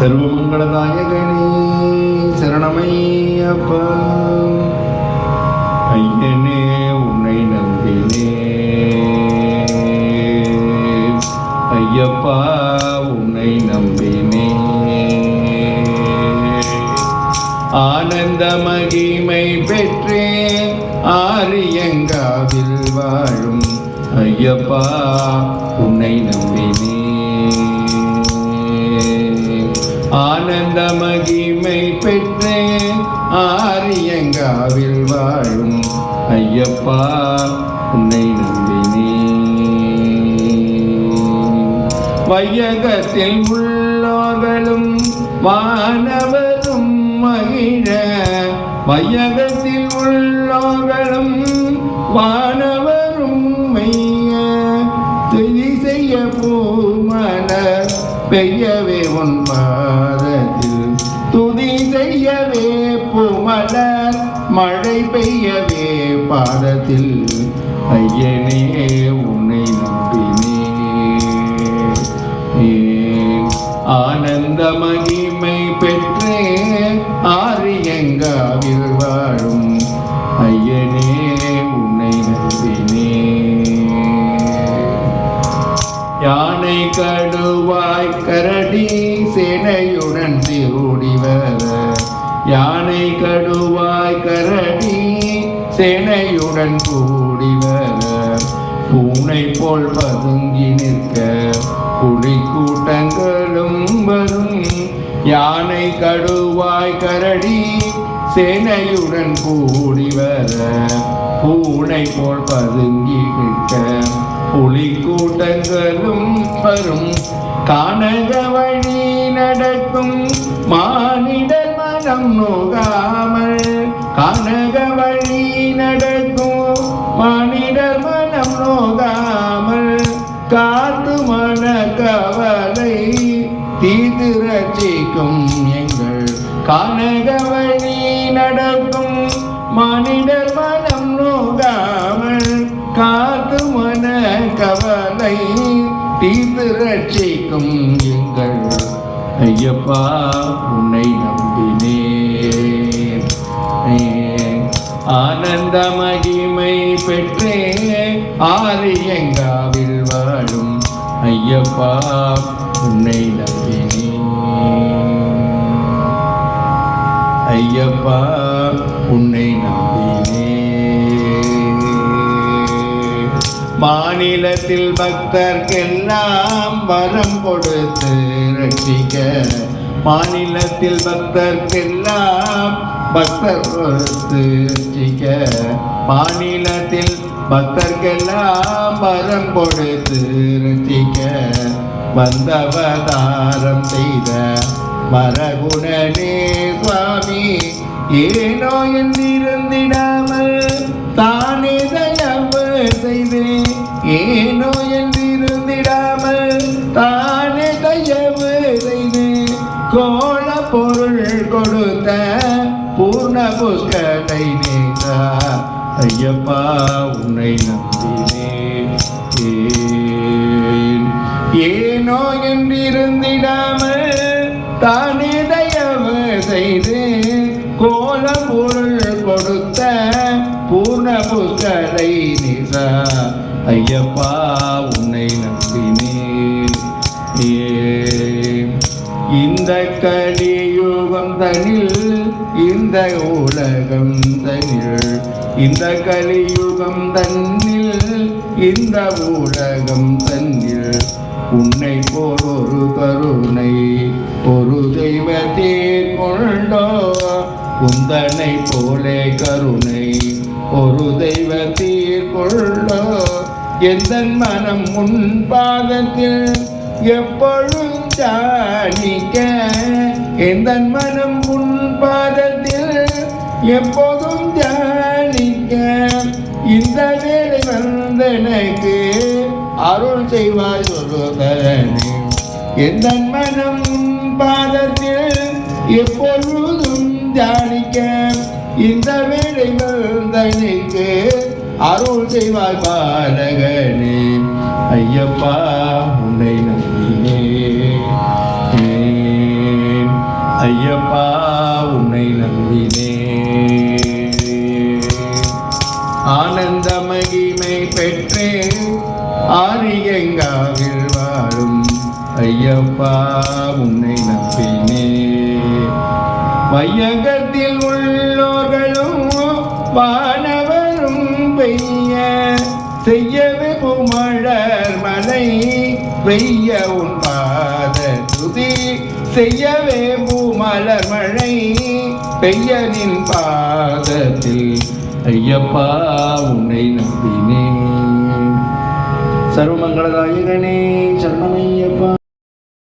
சர்வமங்களதாயகனே சரணமையப்பா. ஐயனே உன்னை நம்பினே. ஐயப்பா உன்னை நம்பினே. ஆனந்த மகிமை பெற்றே ஆரியங்காவில் வாழும். ஐயப்பா உன்னை நம்பினே. ஆனந்த மகிமை பெற்றேன் ஆரியங்காவில் வாழும் ஐயப்பா உன்னை நம்பினே. வையகத்தில் உள்ளோர்களும் வானவரும் மகிழ வையகத்தில் உள்ளோர்களும் வானவரும் மைய தெளி செய்ய பூமலர் பெய்யவே உன் பூமலர் மழை பெய்யவே பாதத்தில். ஐயனே உன்னை நம்பினே. ஆனந்த மகிமை பெற்றே ஆரியங்காவில் வாழும். ஐயனே உன்னை நம்பினே. யானை கடுவாய் கரடி சேனையுடன் திருடிவர யானை கடுவாய் கரடி சேனையுடன் கூடி வர பூனை போல் பதுங்கி நிற்க புலி கூட்டங்களும் வரும். யானை கடுவாய் கரடி சேனையுடன் கூடி வர பூனை போல் பதுங்கி நிற்க புலி கூட்டங்களும் வரும். கானக வழி நடக்கும் மானிட மனம் நோகாமல் கானக வழி நடக்கும். மானிடர் மனம் நோகாமல் காத்து மன கவலை தீது ரசிக்கும் எங்கள் கனக வழி நடக்கும். மானிடர் மனம் நோகாமல் காத்து மன கவலை தீது ரட்சிக்கும் எங்கள் ஐயப்பா உன்னை நம்பினேன். ஆனந்த மகிமை பெற்றே ஆரியங்காவில் வாழும் ஐயப்பா உன்னை நம்பினேன். ஐயப்பா உன்னை நம்பினேன். மாநிலத்தில் பக்தர்க்கெல்லாம் வரம் கொடுத்து ரட்சிக்க. மாநிலத்தில் பக்தர்க்கெல்லாம் பக்தர் கொடுத்து ரட்சிக்க. மாநிலத்தில் பக்தர்க்கெல்லாம் வரம் கொடுத்து ரட்சிக்க. வந்தவதாரம் செய்த மரகுணனே சுவாமி ஏனோ என்றிருந்திடாமல் தானே தயவு ஏனோ என்றிருந்திடாமல் தானே தயவு செய்து. கோல பொருள் கொடுத்த பூர்ண புஷ்கரை நேதா ஐயப்பா உன்னை நம்பினேன். ஏனோ? என்றிருந்திடாமல் தானே தயவு செய்தேன் நிசா ஐயப்பா உன்னை நம்பினே இந்த கலியுகம் தனில் இந்த உலகம் தனில் இந்த கலியுகம் தன்னில் இந்த உலகம் தன்னில் உன்னை போல் ஒரு கருணை ஒரு தெய்வத்தை கொண்டோ உந்தனை போலே கருணை. ஒரு தெய்வத்தீர் கொள்ளோ. எந்த மனம் முன்பாகத்தில் எப்பொழுதும் ஜானிக்க எந்த மனம் முன்பாதத்தில் எப்போதும் ஜானிக்க இந்த வேலை வந்தனக்கு அருள் செய்வாய் ஒருதனே எந்த மனம் பாதத்தில் எப்பொழுதும் தியானிக்க. இந்த வேலை வந்தனைக்கு அருள் செய்வாய் பாலகனே. ஐயப்பா உன்னை நம்பினேன். ஐயப்பா உன்னை நம்பினேன். ஆனந்த மகிமை பெற்றே ஆரியங்காவில் வாழும் ஐயப்பா உன்னை நம்பினே வையகத்தில் உள்ள பெய்ய செய்யவே புமழர் மலை பெய்ய உன் பாத துதி. செய்யவே பூமலர் மழை பெய்ய நின் பாதத்தில். ஐயப்பா உன்னை நம்பினேன். சர்வமங்களதாயகனே சரணமையப்பா